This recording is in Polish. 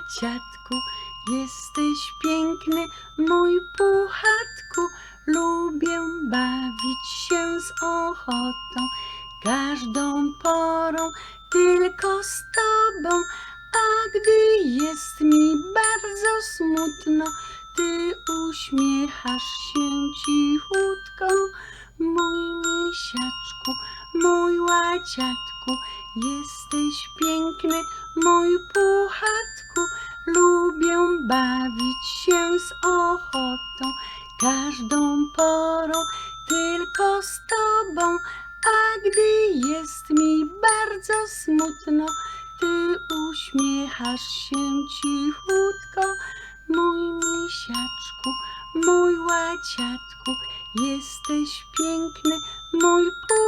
łaciatku, jesteś piękny, mój puchatku. Lubię bawić się z ochotą, każdą porą, tylko z tobą. A gdy jest mi bardzo smutno, ty uśmiechasz się cichutko. Mój misiaczku, mój łaciatku, jesteś piękny, mój puchatku bawić się z ochotą, każdą porą, tylko z tobą. A gdy jest mi bardzo smutno, ty uśmiechasz się cichutko, mój misiaczku, mój łaciatku, jesteś piękny, mój pół.